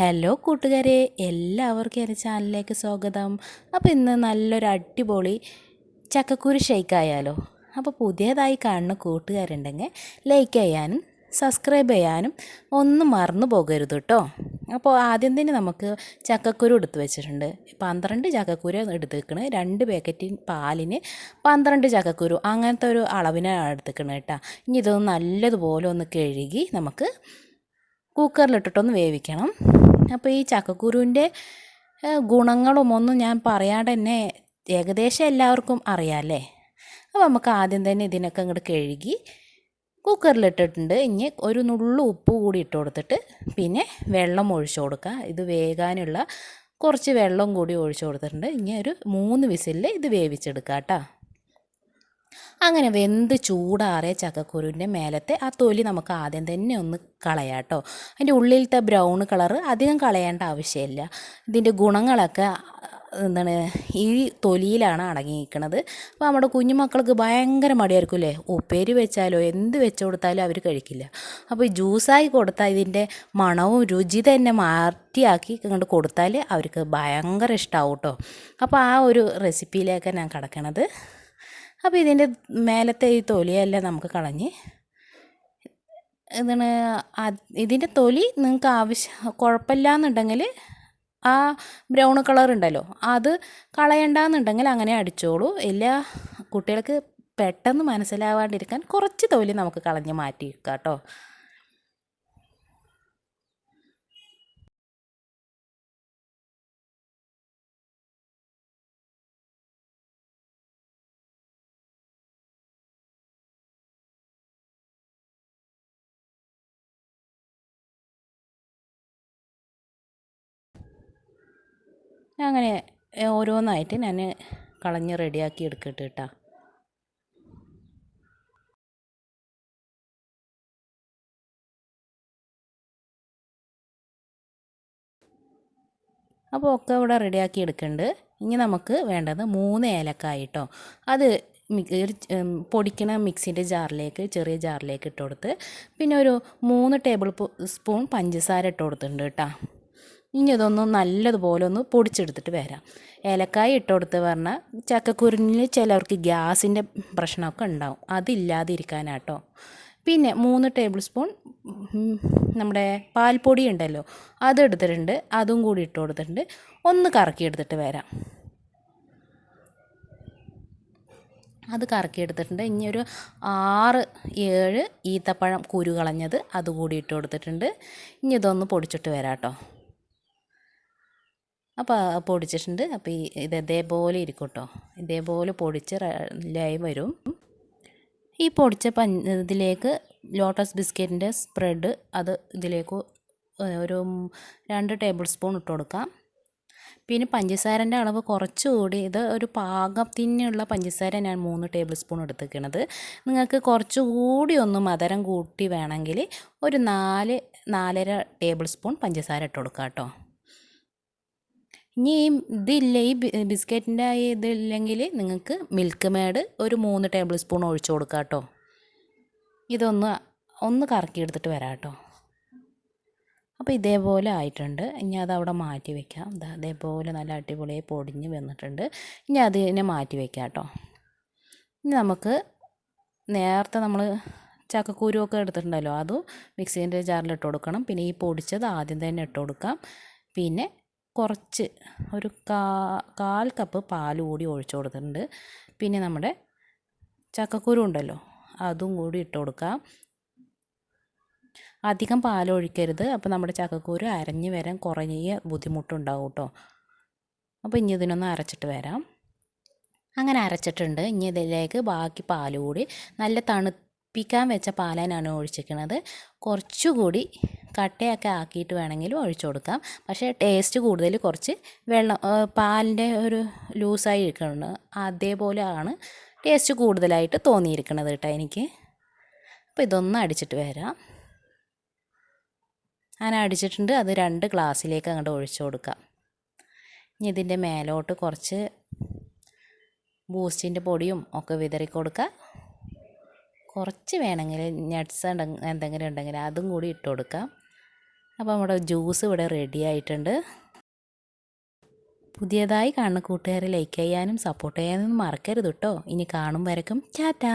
Hello കൂട്ടുകാരെ. എല്ലാവർക്കും എന്റെ ചാനലിലേക്ക് സ്വാഗതം. അപ്പോൾ ഇന്ന് നല്ലൊരു അടിപൊളി ചക്കക്കുരു ഷേക്ക് ആയാലോ. അപ്പോൾ പുതിയതായി കാണുന്ന കൂട്ടുകാരുണ്ടെങ്കിൽ ലൈക്ക് ചെയ്യാനും സബ്സ്ക്രൈബ് ചെയ്യാനും ഒന്നും മറന്നു പോകരുത് കേട്ടോ അപ്പോൾ ആദ്യം തന്നെ നമുക്ക് ചക്കക്കുരു എടുത്ത് വെച്ചിട്ടുണ്ട്. പന്ത്രണ്ട് ചക്കക്കുരു എടുത്ത് വെക്കണത് രണ്ട് പാക്കറ്റിൻ പാലിന് പന്ത്രണ്ട് ചക്കക്കുരു. അങ്ങനത്തെ ഒരു അളവിനാണ് എടുത്തേക്കണത് കേട്ടോ ഇനി ഇതൊന്ന് നല്ലതുപോലെ ഒന്ന് കഴുകി നമുക്ക് കുക്കറിലിട്ടിട്ടൊന്ന് വേവിക്കണം. അപ്പോൾ ഈ ചക്കക്കുരുവിന്റെ ഗുണങ്ങളും ഒന്നും ഞാൻ പറയാതെ തന്നെ ഏകദേശം എല്ലാവർക്കും അറിയാമല്ലേ അപ്പോൾ നമുക്ക് ആദ്യം തന്നെ ഇതിനൊക്കെ അങ്ങോട്ട് കഴുകി കുക്കറിലിട്ടിട്ടുണ്ട് ഇനി ഒരു നുള്ളു ഉപ്പ് കൂടി ഇട്ട് കൊടുത്തിട്ട് പിന്നെ വെള്ളം ഒഴിച്ചു കൊടുക്കുക ഇത് വേകാനുള്ള കുറച്ച് വെള്ളം കൂടി ഒഴിച്ചു കൊടുത്തിട്ടുണ്ട്. ഇനി ഒരു മൂന്ന് വിസിലിൽ ഇത് വേവിച്ചെടുക്കുക കേട്ടോ. അങ്ങനെ വെന്ത് ചൂടാറിയ ചക്കക്കുരുവിന്റെ മേലത്തെ ആ തൊലി നമുക്ക് ആദ്യം തന്നെ ഒന്ന് കളയാം കേട്ടോ. അതിന്റെ ഉള്ളിലത്തെ ബ്രൗൺ കളർ അധികം കളയേണ്ട ആവശ്യമില്ല. ഇതിന്റെ ഗുണങ്ങളൊക്കെ എന്താണ് ഈ തൊലിയിലാണ് അടങ്ങിയിരിക്കുന്നത്. അപ്പോൾ നമ്മുടെ കുഞ്ഞുമക്കൾക്ക് ഭയങ്കര മടിയായിരിക്കും അല്ലേ? ഉപ്പേരി വെച്ചാലോ എന്ത് വെച്ച് കൊടുത്താലും അവർ കഴിക്കില്ല. അപ്പോൾ ഈ ജ്യൂസായി കൊടുത്താൽ ഇതിന്റെ മണവും രുചി തന്നെ മാറ്റിയാക്കി ഇങ്ങോട്ട് കൊടുത്താൽ അവർക്ക് ഭയങ്കര ഇഷ്ടമാവും കേട്ടോ. അപ്പോൾ ആ ഒരു റെസിപ്പിയിലേക്കാണ് ഞാൻ കിടക്കണത് അപ്പോൾ ഇതിന്റെ മേലത്തെ ഈ തൊലിയെല്ലാം നമുക്ക് കളഞ്ഞ് ഇതാണ് ഇതിന്റെ തൊലി നിങ്ങൾക്ക് ആവശ്യം കുഴപ്പമില്ല എന്നുണ്ടെങ്കിൽ ആ ബ്രൗൺ കളർ ഉണ്ടല്ലോ അത് കളയണ്ടെന്നുണ്ടെങ്കിൽ അങ്ങനെ അടിച്ചോളൂ. എല്ലാ കുട്ടികൾക്ക് പെട്ടെന്ന് മനസ്സിലാവാണ്ടിരിക്കാൻ കുറച്ച് തൊലി നമുക്ക് കളഞ്ഞ് മാറ്റി വെക്കാം കേട്ടോ. അങ്ങനെ ഓരോന്നായിട്ട് ഞാൻ കളഞ്ഞ് റെഡിയാക്കി എടുക്കട്ടെ കേട്ടോ അപ്പോൾ ഒക്കെ ഇവിടെ റെഡിയാക്കി എടുക്കുന്നുണ്ട് ഇനി നമുക്ക് വേണ്ടത് മൂന്ന് ഏലക്കായ കേട്ടോ അത് പൊടിക്കണ മിക്സിന്റെ ജാറിലേക്ക് ചെറിയ ജാറിലേക്ക് ഇട്ട് കൊടുത്ത് പിന്നെ ഒരു മൂന്ന് ടേബിൾ സ്പൂൺ പഞ്ചസാര ഇട്ട് കൊടുത്തിട്ടുണ്ട് കേട്ടോ ഇനി ഇതൊന്ന് നല്ലതുപോലെ ഒന്ന് പൊടിച്ചെടുത്തിട്ട് വരാം. ഏലക്കായ ഇട്ട് കൊടുത്ത് പറഞ്ഞാൽ ചക്കക്കുരുനിൽ ചിലവർക്ക് ഗ്യാസിന്റെ പ്രശ്നമൊക്കെ ഉണ്ടാവും. അതില്ലാതിരിക്കാനാട്ടോ. പിന്നെ മൂന്ന് ടേബിൾ സ്പൂൺ നമ്മുടെ പാൽപ്പൊടി ഉണ്ടല്ലോ അതെടുത്തിട്ടുണ്ട്. അതും കൂടി ഇട്ട് കൊടുത്തിട്ടുണ്ട്. ഒന്ന് കറക്കി എടുത്തിട്ട് വരാം. അത് കറക്കി എടുത്തിട്ടുണ്ട് ഇനി ഒരു ആറ് ഏഴ് ഈത്തപ്പഴം കുരു കളഞ്ഞത് അതുകൂടി ഇട്ട് കൊടുത്തിട്ടുണ്ട്. ഇനി ഇതൊന്ന് പൊടിച്ചിട്ട് വരാം കേട്ടോ. അപ്പോൾ പൊടിച്ചിട്ടുണ്ട്. അപ്പോൾ ഈ ഇത് ഇതേപോലെ ഇരിക്കും കേട്ടോ ഇതേപോലെ പൊടിച്ച് ലൈ വരും. ഈ പൊടിച്ച പഞ്ച ഇതിലേക്ക് ലോട്ടസ് ബിസ്ക്കറ്റിന്റെ സ്പ്രെഡ് അത് ഇതിലേക്ക് ഒരു രണ്ട് ടേബിൾ സ്പൂൺ ഇട്ട് കൊടുക്കാം. പിന്നെ പഞ്ചസാരന്റെ അളവ് കുറച്ചുകൂടി ഇത് ഒരു പാകത്തിനുള്ള പഞ്ചസാര ഞാൻ മൂന്ന് ടേബിൾ സ്പൂൺ എടുത്തിരിക്കണത്. നിങ്ങൾക്ക് കുറച്ചുകൂടി ഒന്ന് മധുരം കൂട്ടി വേണമെങ്കിൽ ഒരു നാല് നാലര ടേബിൾ സ്പൂൺ പഞ്ചസാര ഇട്ട് കൊടുക്കാം കേട്ടോ. ഇനി ഈ ഇതില്ല ഈ ബിസ്ക്കറ്റിന്റെ ഇതില്ലെങ്കിൽ നിങ്ങൾക്ക് മിൽക്ക് മേഡ് ഒരു മൂന്ന് ടേബിൾ സ്പൂൺ ഒഴിച്ചു കൊടുക്കുക കേട്ടോ. ഇതൊന്ന് ഒന്ന് കറക്കി എടുത്തിട്ട് വരാം കേട്ടോ. അപ്പോൾ ഇതേപോലെ ആയിട്ടുണ്ട്. ഇനി അത് അവിടെ മാറ്റി വെക്കാം. അതേപോലെ നല്ല അടിപൊളിയായി പൊടിഞ്ഞ് വന്നിട്ടുണ്ട്. ഇനി അതിനെ മാറ്റി വെക്കാം കേട്ടോ. ഇനി നമുക്ക് നേരത്തെ നമ്മൾ ചക്കക്കുരുവൊക്കെ എടുത്തിട്ടുണ്ടല്ലോ അതും മിക്സീന്റെ ജാറിൽ ഇട്ട് കൊടുക്കണം. പിന്നെ ഈ പൊടിച്ചത് ആദ്യം തന്നെ ഇട്ട് കൊടുക്കാം. പിന്നെ കുറച്ച് ഒരു കാ കാൽ കപ്പ് പാൽ കൂടി ഒഴിച്ചു കൊടുത്തിട്ടുണ്ട്. പിന്നെ നമ്മുടെ ചക്കക്കുരു ഉണ്ടല്ലോ അതും കൂടി ഇട്ട് കൊടുക്കാം. അധികം പാൽ ഒഴിക്കരുത്. അപ്പോൾ നമ്മുടെ ചക്കക്കുരു അരഞ്ഞ് വരാൻ കുറഞ്ഞ ബുദ്ധിമുട്ടുണ്ടാവും കേട്ടോ. അപ്പോൾ ഇനി ഇതിനൊന്ന് അരച്ചിട്ട് വരാം. അങ്ങനെ അരച്ചിട്ടുണ്ട്. ഇനി ഇതിലേക്ക് ബാക്കി പാൽ കൂടി നല്ല തണുപ്പിക്കാൻ വെച്ച പാലനാണ് ഒഴിച്ചിരിക്കുന്നത്. കുറച്ചുകൂടി കട്ടയൊക്കെ ആക്കിയിട്ട് വേണമെങ്കിലും ഒഴിച്ചു കൊടുക്കാം. പക്ഷേ ടേസ്റ്റ് കൂടുതൽ കുറച്ച് വെള്ളം പാലിന്റെ ഒരു ലൂസായി ഇരിക്കുന്നുണ്ട്. അതേപോലെ ആണ് ടേസ്റ്റ് കൂടുതലായിട്ട് തോന്നിയിരിക്കുന്നത് കേട്ടോ എനിക്ക്. അപ്പോൾ ഇതൊന്ന് അടിച്ചിട്ട് വരാം. ഞാൻ അടിച്ചിട്ടുണ്ട്. അത് രണ്ട് ഗ്ലാസ്സിലേക്ക് അങ്ങോട്ട് ഒഴിച്ചു കൊടുക്കാം. ഇനി ഇതിന്റെ മേലോട്ട് കുറച്ച് ബൂസ്റ്റിന്റെ പൊടിയും ഒക്കെ വിതറി കൊടുക്കുക കുറച്ച് വേണമെങ്കിൽ നട്ട്സ് എന്തെങ്കിലും ഉണ്ടെങ്കിൽ അതും കൂടി ഇട്ട് കൊടുക്കാം. അപ്പോൾ നമ്മുടെ ജ്യൂസ് ഇവിടെ റെഡി ആയിട്ടുണ്ട്. പുതിയതായി കാണുന്ന കൂട്ടുകാരെ ലൈക്ക് ചെയ്യാനും സപ്പോർട്ട് ചെയ്യാനും മറക്കരുത് കേട്ടോ ഇനി കാണും വരക്കും. ചാറ്റാ